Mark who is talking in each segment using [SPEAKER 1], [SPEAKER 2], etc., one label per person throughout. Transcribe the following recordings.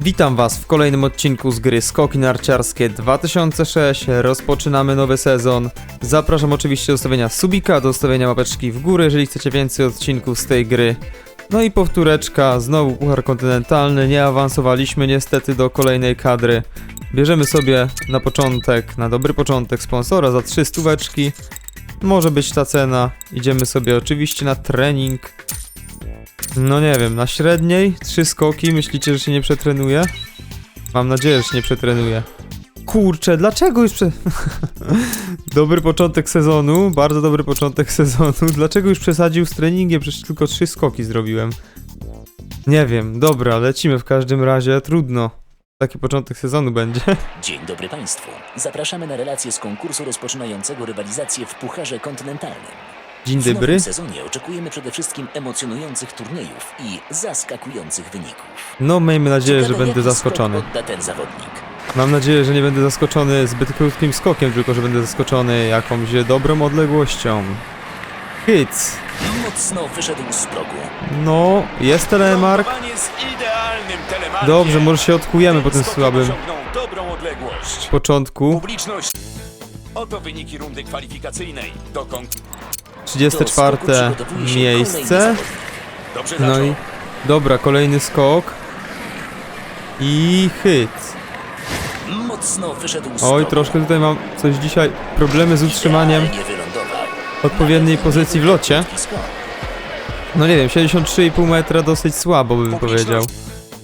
[SPEAKER 1] Witam Was w kolejnym odcinku z gry Skoki Narciarskie 2006. Rozpoczynamy nowy sezon. Zapraszam oczywiście do ustawienia subika, do ustawienia łapeczki w górę, jeżeli chcecie więcej odcinków z tej gry. No i powtóreczka, znowu Puchar Kontynentalny, nie awansowaliśmy niestety do kolejnej kadry. Bierzemy sobie na początek, na dobry początek sponsora za 3 stóweczki. Może być ta cena. Idziemy sobie oczywiście na trening. No nie wiem, na średniej trzy skoki, myślicie, że się nie przetrenuje? Mam nadzieję, że się nie przetrenuje. Kurczę, dlaczego już prze... dobry początek sezonu, bardzo dobry początek sezonu. Dlaczego już przesadził z treningiem? Przecież tylko trzy skoki zrobiłem. Nie wiem, dobra, lecimy w każdym razie, trudno. Taki początek sezonu będzie.
[SPEAKER 2] Dzień dobry Państwu. Zapraszamy na relację z konkursu rozpoczynającego rywalizację w Pucharze Kontynentalnym.
[SPEAKER 1] Dzień
[SPEAKER 2] W
[SPEAKER 1] dobry.
[SPEAKER 2] nowym sezonie oczekujemy przede wszystkim emocjonujących turniejów i zaskakujących wyników.
[SPEAKER 1] No, miejmy nadzieję, że
[SPEAKER 2] Ciekawe,
[SPEAKER 1] będę
[SPEAKER 2] jaki
[SPEAKER 1] zaskoczony.
[SPEAKER 2] skok odda ten zawodnik.
[SPEAKER 1] Mam nadzieję, że nie będę zaskoczony zbyt krótkim skokiem, tylko że będę zaskoczony jakąś dobrą odległością. Hits.
[SPEAKER 2] Mocno wyszedł z progu.
[SPEAKER 1] No, jest telemark.
[SPEAKER 3] Lądowanie z idealnym telemarkiem.
[SPEAKER 1] Dobrze, może się odkujemy po tym
[SPEAKER 3] Skoki
[SPEAKER 1] słabym
[SPEAKER 3] osiągną dobrą odległość.
[SPEAKER 1] początku.
[SPEAKER 3] Publiczność. Oto wyniki rundy kwalifikacyjnej do konkursu.
[SPEAKER 1] 34
[SPEAKER 2] Do skoku przygotowuje się kolejny
[SPEAKER 1] miejsce. No i dobra, kolejny skok. I hit.
[SPEAKER 2] Mocno wyszedł z
[SPEAKER 1] Oj, troszkę tutaj mam coś dzisiaj problemy z utrzymaniem odpowiedniej pozycji w locie. No nie wiem, 73,5 metra dosyć słabo bym powiedział.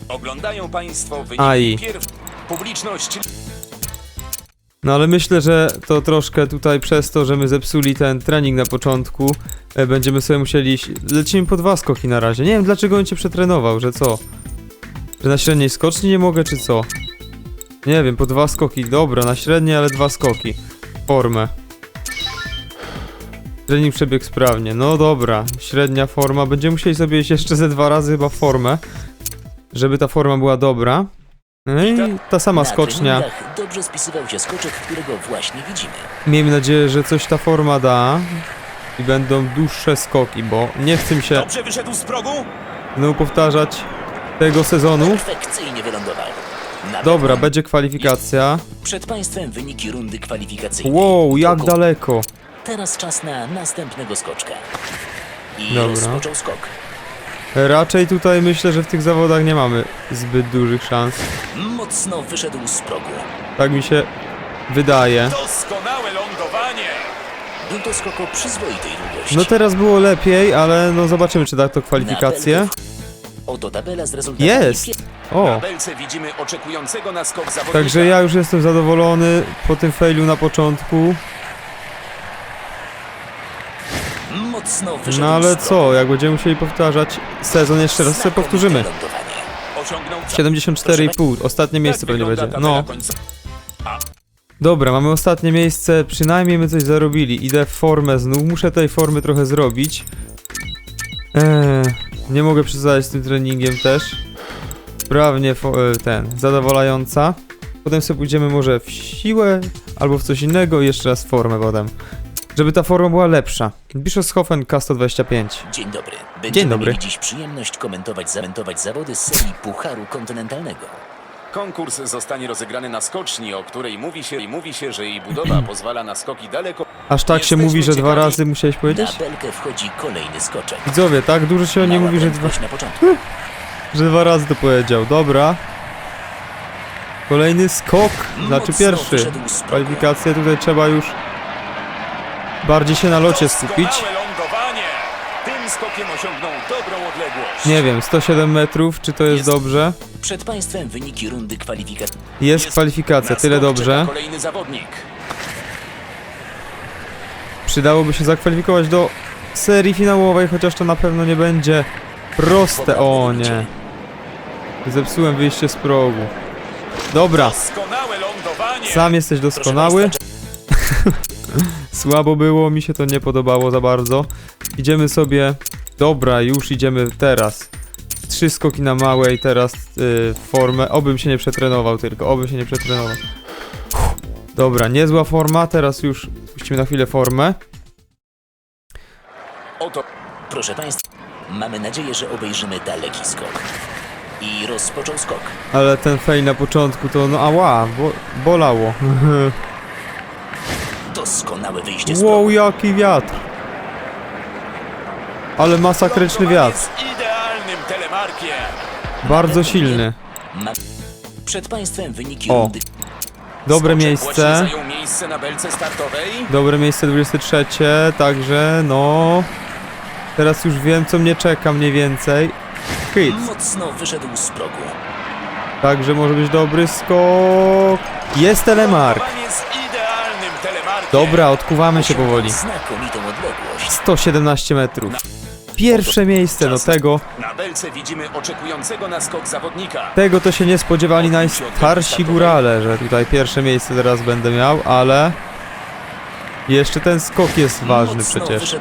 [SPEAKER 3] Oglądają Państwo wyniki
[SPEAKER 1] Aj.
[SPEAKER 3] Publiczność.
[SPEAKER 1] No ale myślę, że to troszkę tutaj przez to, że my zepsuli ten trening na początku, e, będziemy sobie musieli... iść- Lecimy po dwa skoki na razie. Nie wiem dlaczego on cię przetrenował, że co? Że na średniej skoczni nie mogę, czy co? Nie wiem, po dwa skoki. Dobra, na średniej, ale dwa skoki. Formę. Trening przebiegł sprawnie. No dobra, średnia forma. Będziemy musieli sobie iść jeszcze ze dwa razy chyba formę, żeby ta forma była dobra. No i ta sama
[SPEAKER 2] Na
[SPEAKER 1] skocznia.
[SPEAKER 2] treningach dobrze spisywał się skoczek, którego właśnie widzimy.
[SPEAKER 1] Miejmy nadzieję, że coś ta forma da i będą dłuższe skoki, bo nie chcę mi się
[SPEAKER 3] Dobrze wyszedł z progu.
[SPEAKER 1] znowu powtarzać tego sezonu.
[SPEAKER 2] Perfekcyjnie wylądował. Nawet
[SPEAKER 1] Dobra, będzie kwalifikacja.
[SPEAKER 2] Przed Państwem wyniki rundy kwalifikacyjnej.
[SPEAKER 1] Wow, jak daleko.
[SPEAKER 2] Teraz czas na następnego skoczka. I
[SPEAKER 1] Dobra.
[SPEAKER 2] rozpoczął skok.
[SPEAKER 1] Raczej tutaj myślę, że w tych zawodach nie mamy zbyt dużych szans.
[SPEAKER 2] Mocno wyszedł z progu.
[SPEAKER 1] Tak mi się wydaje.
[SPEAKER 3] Doskonałe lądowanie.
[SPEAKER 2] Był to skok o przyzwoitej długości.
[SPEAKER 1] No teraz było lepiej, ale no zobaczymy, czy da to.
[SPEAKER 2] Na w- Oto tabela z rezultatami.
[SPEAKER 1] Jest!
[SPEAKER 3] Na
[SPEAKER 1] O,
[SPEAKER 3] belce widzimy oczekującego na skok zawodnika.
[SPEAKER 1] także ja już jestem zadowolony po tym failu na początku.
[SPEAKER 2] Mocno wyszedł
[SPEAKER 1] No ale
[SPEAKER 2] z
[SPEAKER 1] co, jak będziemy musieli powtarzać sezon jeszcze raz sobie powtórzymy.
[SPEAKER 2] lądowanie.
[SPEAKER 3] Osiągnął
[SPEAKER 1] 74,5, ostatnie miejsce
[SPEAKER 3] Tak
[SPEAKER 1] pewnie
[SPEAKER 3] wygląda
[SPEAKER 1] będzie.
[SPEAKER 3] tabela
[SPEAKER 1] No,
[SPEAKER 3] końcowa.
[SPEAKER 1] dobra, mamy ostatnie miejsce, przynajmniej my coś zarobili. Idę w formę znów, muszę tej formy trochę zrobić. Eee, nie mogę przesadzać z tym treningiem też. Sprawnie fo- e, ten, zadowalająca. Potem sobie pójdziemy może w siłę, albo w coś innego i jeszcze raz w formę potem. Żeby ta forma była lepsza. Bischofshofen K125.
[SPEAKER 2] Dzień dobry. Będziemy
[SPEAKER 1] dobry.
[SPEAKER 2] mieli dziś przyjemność komentować, zamentować zawody z serii Pucharu Kontynentalnego.
[SPEAKER 3] Konkurs zostanie rozegrany na skoczni, o której mówi się i mówi się, że jej budowa pozwala na skoki daleko.
[SPEAKER 1] Aż tak się
[SPEAKER 3] Jesteśmy
[SPEAKER 1] mówi, że dwa
[SPEAKER 3] ciekawi-
[SPEAKER 1] razy musiałeś powiedzieć?
[SPEAKER 2] Na belkę wchodzi kolejny skoczek.
[SPEAKER 1] Widzowie, tak dużo się o nie
[SPEAKER 2] Mała
[SPEAKER 1] mówi, że dwa,
[SPEAKER 2] prędkość na początku.
[SPEAKER 1] że dwa razy to powiedział. Dobra. Kolejny skok, znaczy
[SPEAKER 2] Mocno
[SPEAKER 1] pierwszy.
[SPEAKER 2] wyszedł z progu.
[SPEAKER 1] Kwalifikacje tutaj trzeba już bardziej się na locie skupić. Nie wiem, 107 metrów, czy to jest
[SPEAKER 2] Jest.
[SPEAKER 1] dobrze?
[SPEAKER 2] Przed Państwem wyniki rundy kwalifikacji.
[SPEAKER 1] Jest
[SPEAKER 3] Jest
[SPEAKER 1] kwalifikacja, tyle dobrze.
[SPEAKER 3] Kolejny zawodnik.
[SPEAKER 1] Przydałoby się zakwalifikować do serii finałowej, chociaż to na pewno nie będzie proste. O nie. Zepsułem wyjście z progu. Dobra, sam jesteś doskonały. Słabo było, mi się to nie podobało za bardzo. Idziemy sobie. Dobra, już idziemy teraz. Trzy skoki na małe i teraz y, formę. Obym się nie przetrenował tylko, obym się nie przetrenował. Uff. Dobra, niezła forma, teraz już puścimy na chwilę formę.
[SPEAKER 3] Oto
[SPEAKER 2] Proszę Państwa, mamy nadzieję, że obejrzymy daleki skok. I rozpoczął skok.
[SPEAKER 1] Ale ten fail na początku to no ała, bo, bolało.
[SPEAKER 2] Doskonałe wyjście z
[SPEAKER 1] wow, jaki wiatr. Ale masakryczny wiatr.
[SPEAKER 3] Idealnym telemarkiem.
[SPEAKER 1] Bardzo silny.
[SPEAKER 2] Ma... Przed Państwem wyniki
[SPEAKER 1] O,
[SPEAKER 2] rundy.
[SPEAKER 1] Dobre
[SPEAKER 3] Skoczek
[SPEAKER 1] miejsce.
[SPEAKER 3] zajął miejsce na belce startowej.
[SPEAKER 1] Dobre miejsce 23, także no... Teraz już wiem co mnie czeka mniej więcej. Hit.
[SPEAKER 2] Mocno wyszedł z progu.
[SPEAKER 1] Także może być dobry skok. Jest telemark.
[SPEAKER 3] Lądowanie z.
[SPEAKER 1] Dobra, odkuwamy się powoli.
[SPEAKER 2] Znakomitą odległość.
[SPEAKER 1] 117 metrów. Pierwsze miejsce, no tego,
[SPEAKER 3] Na belce widzimy oczekującego na skok zawodnika.
[SPEAKER 1] tego to się nie spodziewali najstarsi górale, że tutaj pierwsze miejsce teraz będę miał, ale jeszcze ten skok jest ważny przecież.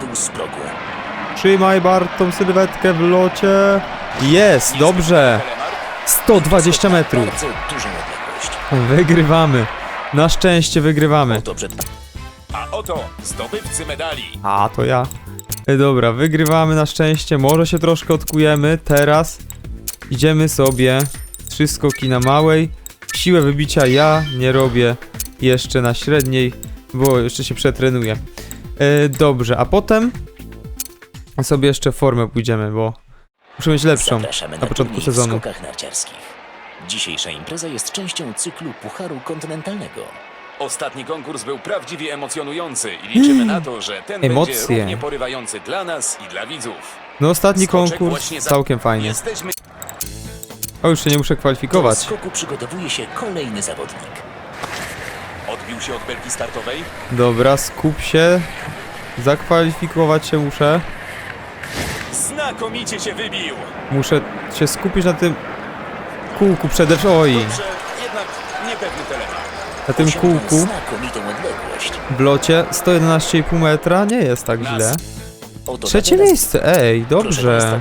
[SPEAKER 1] Trzymaj Bart tą sylwetkę w locie. Jest, dobrze.
[SPEAKER 3] Telemark
[SPEAKER 1] 120 metrów. Wygrywamy. Na szczęście wygrywamy.
[SPEAKER 2] Oto
[SPEAKER 3] zdobywcy medali.
[SPEAKER 1] A, to ja. E, Dobra, wygrywamy na szczęście. Może się troszkę odkujemy. Teraz idziemy sobie trzy skoki na małej. Siłę wybicia ja nie robię jeszcze na średniej, bo jeszcze się przetrenuję. E, dobrze, a potem sobie jeszcze formę pójdziemy, bo muszę mieć lepszą
[SPEAKER 2] Zapraszamy
[SPEAKER 1] na początku
[SPEAKER 2] turniej w
[SPEAKER 1] sezonu.
[SPEAKER 2] skokach narciarskich. Dzisiejsza impreza jest częścią cyklu Pucharu Kontynentalnego.
[SPEAKER 3] Ostatni konkurs był prawdziwie emocjonujący i liczymy na to, że ten
[SPEAKER 1] Emocje.
[SPEAKER 3] będzie równie porywający dla nas i dla widzów.
[SPEAKER 1] No ostatni
[SPEAKER 3] Skoczek
[SPEAKER 1] konkurs
[SPEAKER 3] właśnie za-
[SPEAKER 1] całkiem fajnie.
[SPEAKER 3] Jesteśmy
[SPEAKER 1] O, już się nie muszę
[SPEAKER 2] Do
[SPEAKER 1] kwalifikować.
[SPEAKER 2] skoku przygotowuje się kolejny zawodnik.
[SPEAKER 3] odbił się od belki startowej.
[SPEAKER 1] Dobra, skup się. Zakwalifikować się muszę.
[SPEAKER 3] Znakomicie się wybił.
[SPEAKER 1] Muszę się skupić na tym kółku przede wszystkim. Oj,
[SPEAKER 3] Dobrze, jednak niepewny telemark.
[SPEAKER 1] Na tym kółku w locie 111,5 metra nie jest tak źle. Trzecie miejsce, ej, dobrze.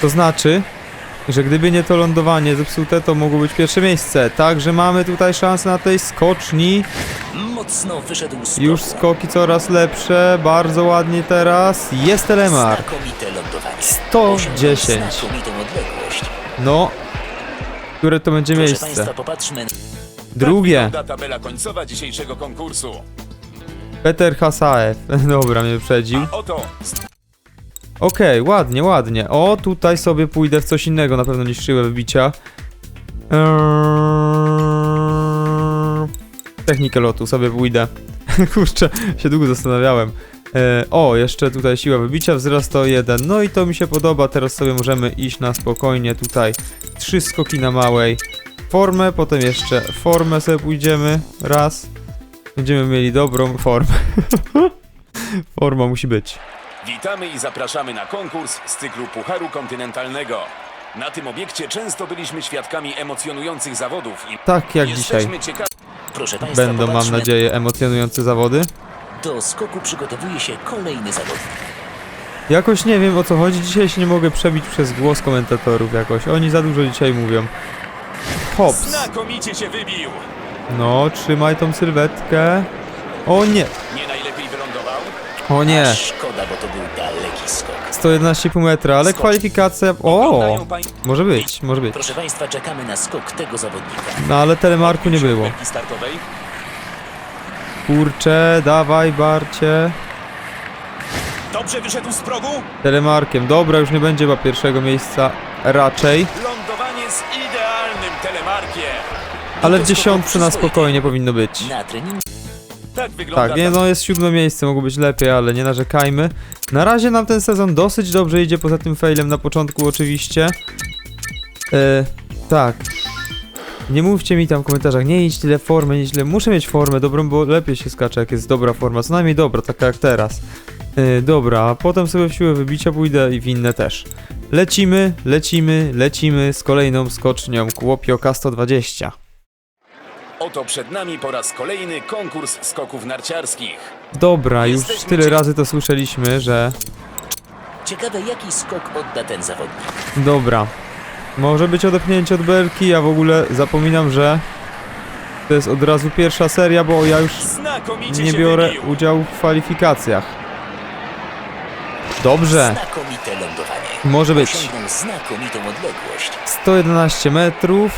[SPEAKER 1] To znaczy, że gdyby nie to lądowanie zepsute, to mogło być pierwsze miejsce. Także mamy tutaj szansę na tej skoczni. Już skoki coraz lepsze, bardzo ładnie teraz. Jest
[SPEAKER 2] lądowanie.
[SPEAKER 1] 110.
[SPEAKER 2] Osiągnął Znakomitą odległość.
[SPEAKER 1] No, które to będzie miejsce? Drugie.
[SPEAKER 3] Wygląda tabela końcowa dzisiejszego konkursu.
[SPEAKER 1] Peter Hasaev. Dobra, mnie wyprzedził.
[SPEAKER 3] A oto
[SPEAKER 1] Okej, ładnie, ładnie. O, tutaj sobie pójdę w coś innego na pewno niż siłę wybicia. Eee, Technikę lotu sobie pójdę. Kurczę, się długo zastanawiałem. E, o, jeszcze tutaj siła wybicia, wzrost o 1. No i to mi się podoba. Teraz sobie możemy iść na spokojnie tutaj. Trzy skoki na małej. Formę, potem jeszcze formę sobie pójdziemy. Raz. Będziemy mieli dobrą formę. Forma musi być.
[SPEAKER 3] witamy i zapraszamy na konkurs z cyklu Pucharu Kontynentalnego. Na tym obiekcie często byliśmy świadkami emocjonujących zawodów i
[SPEAKER 1] Tak jak dzisiaj.
[SPEAKER 3] jesteśmy ciekawi.
[SPEAKER 2] Proszę Państwa,
[SPEAKER 1] Będą, mam
[SPEAKER 2] popatrzmy.
[SPEAKER 1] nadzieję, emocjonujące zawody.
[SPEAKER 2] Do skoku przygotowuje się kolejny zawodnik.
[SPEAKER 1] Jakoś nie wiem o co chodzi, dzisiaj się nie mogę przebić przez głos komentatorów jakoś. Oni za dużo dzisiaj mówią. Hops.
[SPEAKER 3] Znakomicie się wybił.
[SPEAKER 1] No, trzymaj tą sylwetkę. O nie,
[SPEAKER 3] Nie najlepiej wylądował.
[SPEAKER 1] o nie.
[SPEAKER 2] A Szkoda, bo to był daleki skok.
[SPEAKER 1] 111,5 metra, ale
[SPEAKER 3] Skocz.
[SPEAKER 1] kwalifikacja... O, może być, może być.
[SPEAKER 2] Proszę Państwa, czekamy na skok tego zawodnika.
[SPEAKER 1] No ale telemarku nie było.
[SPEAKER 3] startowej.
[SPEAKER 1] Kurczę, dawaj Barcie.
[SPEAKER 3] Dobrze wyszedł z progu.
[SPEAKER 1] Telemarkiem, dobra, już nie będzie chyba pierwszego miejsca raczej.
[SPEAKER 3] Lądowanie z idealnym telemarkiem.
[SPEAKER 1] Ale w dziesiątce na spokojnie powinno być.
[SPEAKER 2] Na treningu
[SPEAKER 3] Tak wygląda
[SPEAKER 1] Tak, nie, no jest siódme miejsce, mogło być lepiej, ale nie narzekajmy. Na razie nam ten sezon dosyć dobrze idzie, poza tym failem na początku oczywiście. E, tak. Nie mówcie mi tam w komentarzach, nie idź tyle formy, nie źle. Muszę mieć formę dobrą, bo lepiej się skacze, jak jest dobra forma, co najmniej dobra, taka jak teraz. E, dobra, a potem sobie w siłę wybicia pójdę i w inne też. Lecimy, lecimy, lecimy z kolejną skocznią Kłopio 120.
[SPEAKER 3] Oto przed nami po raz kolejny konkurs skoków narciarskich.
[SPEAKER 1] Dobra, już
[SPEAKER 3] Jesteśmy
[SPEAKER 1] tyle razy to słyszeliśmy, że
[SPEAKER 2] ciekawe jaki skok odda ten zawodnik.
[SPEAKER 1] Dobra. Może być odepchnięcie od belki, ja w ogóle zapominam, że to jest od razu pierwsza seria, bo ja już nie biorę udziału w kwalifikacjach. Dobrze. Może być.
[SPEAKER 2] Osiągnął znakomitą odległość.
[SPEAKER 1] 111 metrów.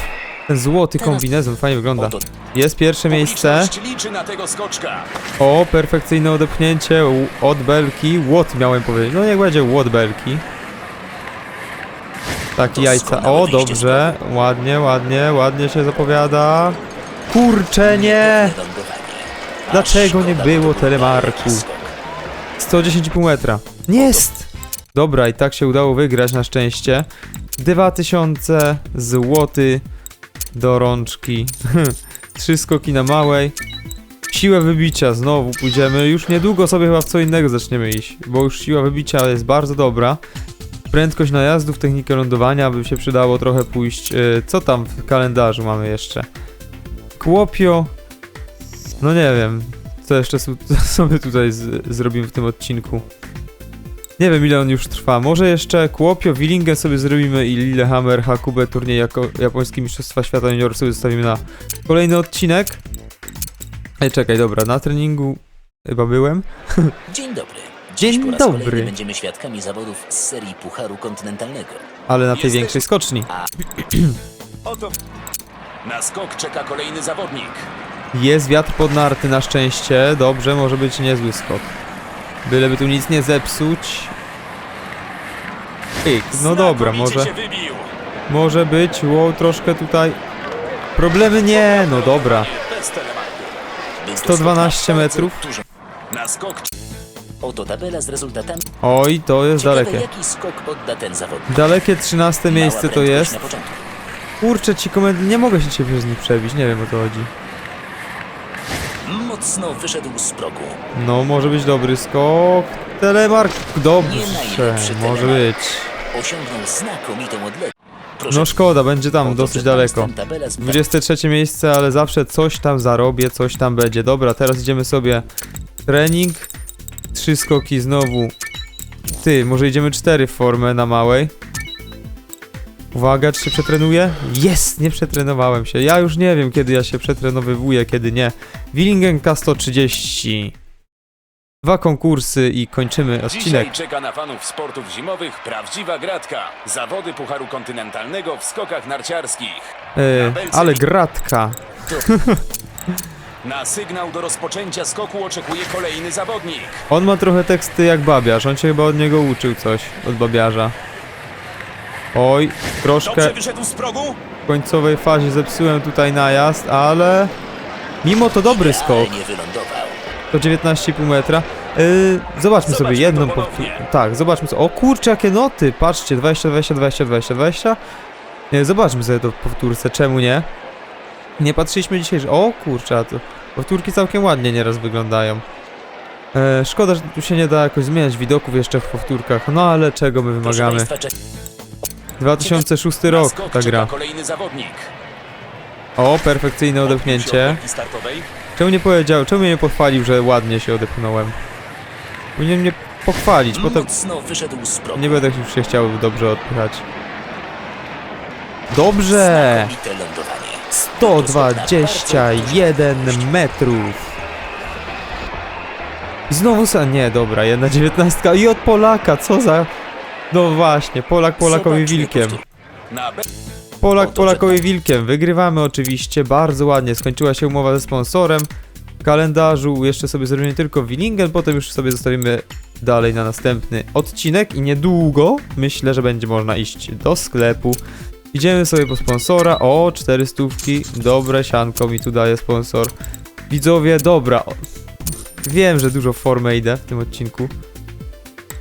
[SPEAKER 1] Ten złoty kombinezon fajnie wygląda. Jest pierwsze miejsce. O, perfekcyjne odepchnięcie od belki. Łot miałem powiedzieć. No niech będzie łot belki. Taki jajca. O, dobrze. Ładnie, ładnie, ładnie się zapowiada. Kurczę, nie! Dlaczego nie było telemarku?
[SPEAKER 2] daleki skok.
[SPEAKER 1] 110,5 metra. Jest! Dobra, i tak się udało wygrać na szczęście. 2000 złoty do rączki. Trzy skoki na małej. Siłę wybicia znowu pójdziemy. Już niedługo sobie chyba w co innego zaczniemy iść, bo już siła wybicia jest bardzo dobra. Prędkość najazdów, technikę lądowania, by się przydało trochę pójść. Yy, Co tam w kalendarzu mamy jeszcze? Kłopio. No nie wiem, co jeszcze sobie tutaj zrobimy w tym odcinku. Nie wiem ile on już trwa. Może jeszcze Kłopio, Willingen sobie zrobimy i Lillehammer, Hakube, turniej jako japoński Mistrzostwa Świata Junior sobie zostawimy na kolejny odcinek. Ej, czekaj, dobra, na treningu chyba byłem.
[SPEAKER 2] Dzień dobry.
[SPEAKER 1] Dzień
[SPEAKER 2] Dziś po raz
[SPEAKER 1] dobry.
[SPEAKER 2] kolejny będziemy świadkami zawodów z serii Pucharu Kontynentalnego.
[SPEAKER 1] Ale na tej
[SPEAKER 3] Jesteś-
[SPEAKER 1] większej skoczni.
[SPEAKER 3] Oto. Na skok czeka kolejny zawodnik.
[SPEAKER 1] Jest wiatr pod narty na szczęście. Dobrze, może być niezły skok. Byleby tu nic nie zepsuć. Pyk, no dobra,
[SPEAKER 3] Znakomicie
[SPEAKER 1] może,
[SPEAKER 3] się wybił.
[SPEAKER 1] może być. Wow, troszkę tutaj. Problemy nie, no dobra.
[SPEAKER 3] Bez telemarku.
[SPEAKER 2] Był to
[SPEAKER 1] 112
[SPEAKER 2] skok na
[SPEAKER 1] metrów.
[SPEAKER 3] Na skok
[SPEAKER 2] Oto tabela z rezultatami.
[SPEAKER 1] Oj, to jest
[SPEAKER 2] Ciekawe,
[SPEAKER 1] dalekie.
[SPEAKER 2] jaki skok odda ten zawodnik.
[SPEAKER 1] Dalekie 13
[SPEAKER 2] Mała
[SPEAKER 1] miejsce to
[SPEAKER 2] prędkość
[SPEAKER 1] jest.
[SPEAKER 2] Na początku.
[SPEAKER 1] Kurczę, ci komendy, nie mogę się ciebie z nich przebić, nie wiem o co chodzi.
[SPEAKER 2] Mocno wyszedł z progu.
[SPEAKER 1] No, może być dobry skok. Telemark, dobrze,
[SPEAKER 2] najlepszy
[SPEAKER 1] może
[SPEAKER 2] telemark.
[SPEAKER 1] być.
[SPEAKER 2] Osiągnął znakomitą odległość. Proszę,
[SPEAKER 1] No szkoda, będzie tam
[SPEAKER 2] oto
[SPEAKER 1] dosyć
[SPEAKER 2] przed
[SPEAKER 1] daleko.
[SPEAKER 2] państwem tabela z
[SPEAKER 1] 23 miejsce, ale zawsze coś tam zarobię, coś tam będzie. Dobra, teraz idziemy sobie trening. Trzy skoki znowu. Ty, może idziemy cztery w formę na małej. Uwaga, czy się przetrenuję? Jest, nie przetrenowałem się. Ja już nie wiem, kiedy ja się przetrenowywuję, kiedy nie. Willingen K130. Dwa konkursy i kończymy odcinek.
[SPEAKER 3] Dzisiaj czeka na fanów sportów zimowych prawdziwa gratka. Zawody Pucharu Kontynentalnego w skokach narciarskich.
[SPEAKER 1] E, ale gratka.
[SPEAKER 3] Na sygnał do rozpoczęcia skoku oczekuje kolejny zawodnik.
[SPEAKER 1] On ma trochę teksty jak babiarz, on się chyba od niego uczył coś, od babiarza. Oj, troszkę
[SPEAKER 3] Dobrze wyszedł z progu?
[SPEAKER 1] w końcowej fazie zepsułem tutaj najazd, ale... Mimo to dobry skok,
[SPEAKER 2] Nie wylądował.
[SPEAKER 1] to 19,5 metra. Yy, zobaczmy sobie
[SPEAKER 3] Zobaczmy
[SPEAKER 1] jedną
[SPEAKER 3] to
[SPEAKER 1] powtórkę.
[SPEAKER 3] ponownie.
[SPEAKER 1] Tak, zobaczmy sobie. O kurczę, jakie noty! Patrzcie, 20, 20, 20, 20, 20. Nie, zobaczmy sobie to w powtórce, czemu nie? Nie patrzyliśmy dzisiaj, że... O kurczę, to powtórki całkiem ładnie nieraz wyglądają. E, szkoda, że tu się nie da jakoś zmieniać widoków jeszcze w powtórkach, no ale czego my
[SPEAKER 2] Proszę
[SPEAKER 1] wymagamy?
[SPEAKER 2] Państwa, czek-
[SPEAKER 1] 2006
[SPEAKER 3] Na
[SPEAKER 1] rok
[SPEAKER 3] skok
[SPEAKER 1] ta
[SPEAKER 3] czeka
[SPEAKER 1] gra.
[SPEAKER 3] kolejny zawodnik.
[SPEAKER 1] O, perfekcyjne
[SPEAKER 3] Odbił się
[SPEAKER 1] odepchnięcie.
[SPEAKER 3] od belki startowej.
[SPEAKER 1] Czemu nie powiedział, czemu mnie nie pochwalił, że ładnie się odepchnąłem? Powinien mnie pochwalić, potem
[SPEAKER 2] Mocno wyszedł z progu.
[SPEAKER 1] nie będę już się chciał dobrze odpychać. Dobrze!
[SPEAKER 2] Znakomite lądowanie.
[SPEAKER 1] 121 metrów. Znowu sa... Nie, dobra, jedna dziewiętnastka i od Polaka, co za... No właśnie, Polak Polakowi wilkiem. Polak Polakowi
[SPEAKER 2] że
[SPEAKER 1] wilkiem. Wygrywamy oczywiście, bardzo ładnie. Skończyła się umowa ze sponsorem. W kalendarzu jeszcze sobie zrobimy tylko Willingen, potem już sobie zostawimy dalej na następny odcinek i niedługo myślę, że będzie można iść do sklepu. Idziemy sobie po sponsora. O, cztery stówki. Dobre sianko mi tu daje sponsor. Widzowie, dobra. Wiem, że dużo w formę idę w tym odcinku.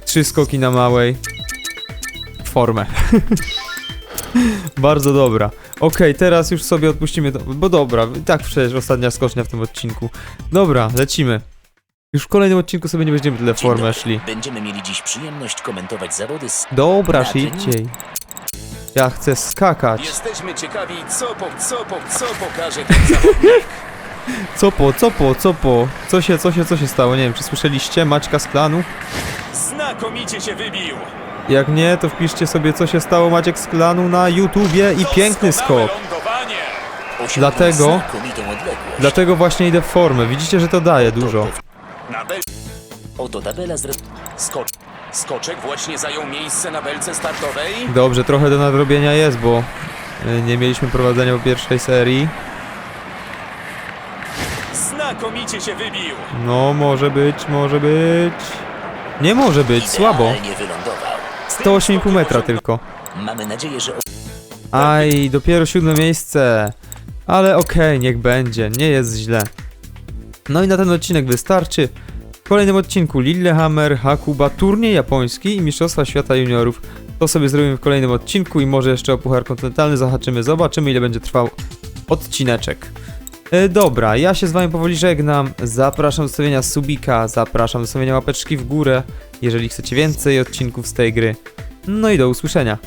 [SPEAKER 1] Trzy skoki na małej. Formę. Bardzo dobra. Okej, teraz już sobie odpuścimy to, bo dobra, tak przecież ostatnia skocznia w tym odcinku. Dobra, lecimy. Już w kolejnym odcinku sobie nie będziemy tyle
[SPEAKER 2] Dzień
[SPEAKER 1] formę
[SPEAKER 2] dobry.
[SPEAKER 1] szli.
[SPEAKER 2] Będziemy mieli dziś przyjemność komentować zawody z...
[SPEAKER 1] Dobra,
[SPEAKER 2] Na treningu.
[SPEAKER 1] Ja chcę skakać.
[SPEAKER 3] Jesteśmy ciekawi, co po, co po, co pokaże ten zawodnik.
[SPEAKER 1] Co po, co po, co po? Co się, co się, co się stało? Nie wiem, czy słyszeliście Maćka z klanu?
[SPEAKER 3] Znakomicie się wybił.
[SPEAKER 1] Jak nie, to wpiszcie sobie co się stało Maciek z klanu na YouTubie i piękny
[SPEAKER 3] Doskonałe
[SPEAKER 1] skok.
[SPEAKER 3] lądowanie.
[SPEAKER 1] Dlatego-
[SPEAKER 2] znakomitą odległość.
[SPEAKER 1] Dlatego właśnie idę w formę. Widzicie, że to daje dużo.
[SPEAKER 3] Na.
[SPEAKER 2] Oto tabela z...
[SPEAKER 3] Skocz. Skoczek właśnie zajął miejsce na belce startowej.
[SPEAKER 1] Dobrze, trochę do nadrobienia jest, bo y, nie mieliśmy prowadzenia po pierwszej serii.
[SPEAKER 3] Znakomicie się wybił.
[SPEAKER 1] No, może być, może być. Nie może być, słabo.
[SPEAKER 2] Idealnie wylądował.
[SPEAKER 1] 108,5 metra tylko.
[SPEAKER 2] Mamy nadzieję, że
[SPEAKER 1] Aj, dopiero siódme miejsce. Ale okej, niech będzie, nie jest źle. No i na ten odcinek wystarczy. W kolejnym odcinku Lillehammer, Hakuba, turniej japoński i Mistrzostwa Świata Juniorów. To sobie zrobimy w kolejnym odcinku i może jeszcze o Puchar Kontynentalny zahaczymy. Zobaczymy ile będzie trwał odcineczek. E, dobra, ja się z wami powoli żegnam. Zapraszam do stawienia subika, zapraszam do stawienia łapeczki w górę, jeżeli chcecie więcej odcinków z tej gry. No i do usłyszenia.